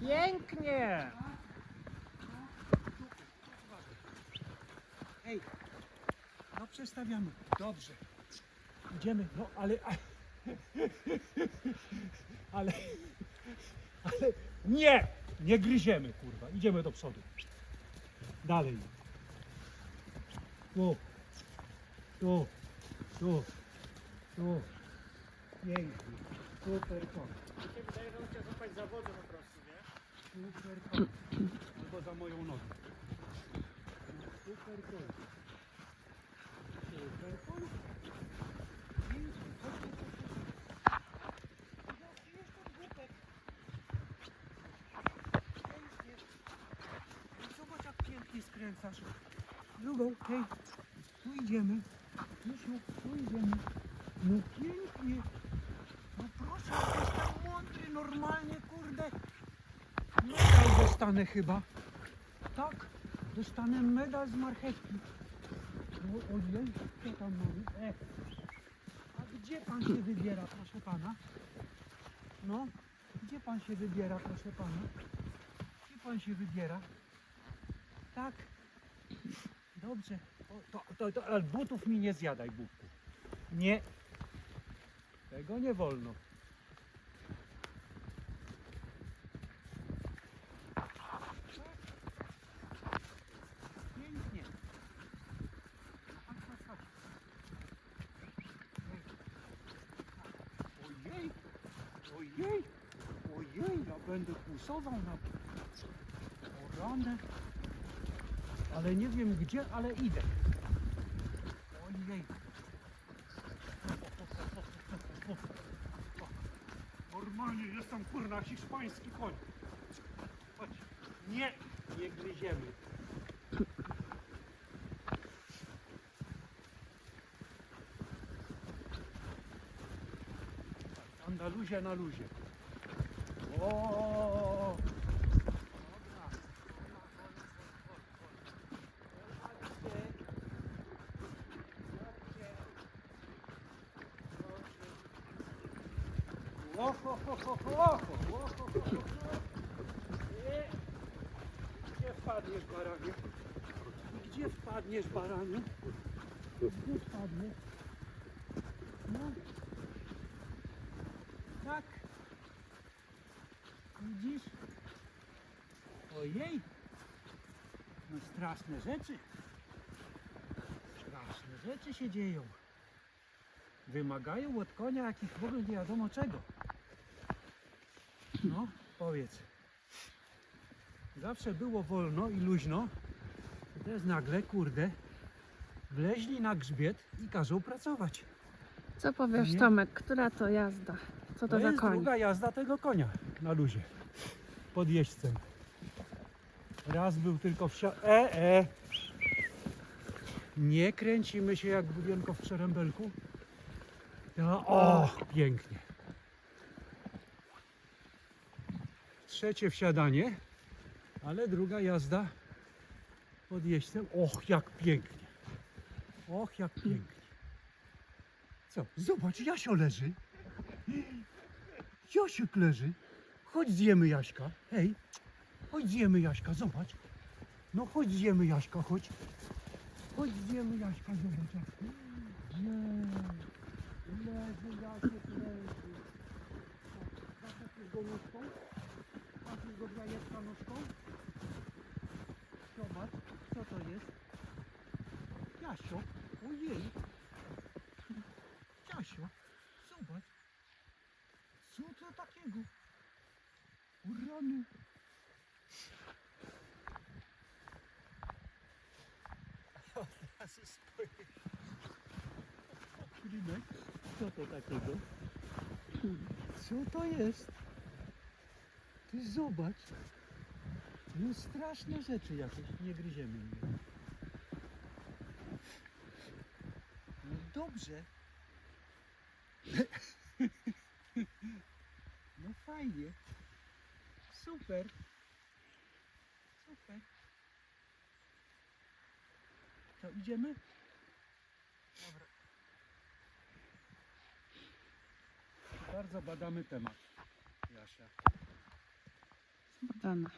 Pięknie! Hej, no przestawiamy. Dobrze. Idziemy, no ale... Ale... Ale... Nie! Nie gryziemy, kurwa. Idziemy do przodu. Dalej. Tu. Tu. Tu. Tu. Pięknie. Super to. Mi się wydaje, że on chciał złapać zawodu po prostu, nie? Super to. Albo za moją nogę. No, Super to. Super to. Pięknie. Skręcasz. Drugą, hej. Tu idziemy. Misiu, tu idziemy. No pięknie. Proszę, mądry, normalnie, kurde. Medal dostanę chyba. Tak, dostanę medal z marchewki. No, ojej, co tam mamy? E. A gdzie pan się wybiera, proszę pana? No, gdzie pan się wybiera, proszę pana? Gdzie pan się wybiera? Tak. Dobrze. O, to, to, to, ale butów mi nie zjadaj, butku. Nie. Tego nie wolno. Pięknie. Chodź, chodź, chodź. Ojej, ojej, ojej, ja będę kłusował na o rany. Ale nie wiem gdzie, ale idę. Ojej. Normalnie jestem kurna hiszpański koń. Chodź. Nie, nie gryziemy. Andaluzja na luzie. O! Oho, ho, ho, ho, oho, oho, ho, ho. Gdzie wpadniesz, baranie? Gdzie wpadniesz, baranie? Gdzie wpadniesz? No. Tak. Widzisz? Ojej. No straszne rzeczy. Straszne rzeczy się dzieją. Wymagają od konia jakich w ogóle nie wiadomo czego. No, powiedz. Zawsze było wolno i luźno. Teraz nagle, kurde, wleźli na grzbiet i każą pracować. Co powiesz Nie? Tomek, która to jazda? Co to za jest koń? druga jazda tego konia na luzie. Pod jeźdźcem. Raz był tylko w. E, e. Nie kręcimy się jak budienko w przerębelku. No, o, pięknie. Trzecie wsiadanie, ale druga jazda pod jeźdźcem. Och, jak pięknie. Och, jak pięknie. Co? Zobacz, Jasio leży. Jasiek leży. Chodź zjemy Jaśka. Hej, chodź Jaśka, zobacz. No chodź Jaśka, chodź. Chodź Jaśka, zobacz. jak- Nie. Leży Jasiek, leży. Zaczepniesz go nóżką? Patrzysz go w jajeczka nóżką? Zobacz, co to jest? Jasio, ojej. Jasio, zobacz. Co to takiego? Co to takiego? Co to jest? Ty zobacz. No straszne rzeczy jakieś, nie gryziemy mnie. No dobrze. No fajnie. Super. Super. Co, idziemy? Dobra. Bardzo badamy temat, Jasia. Badana.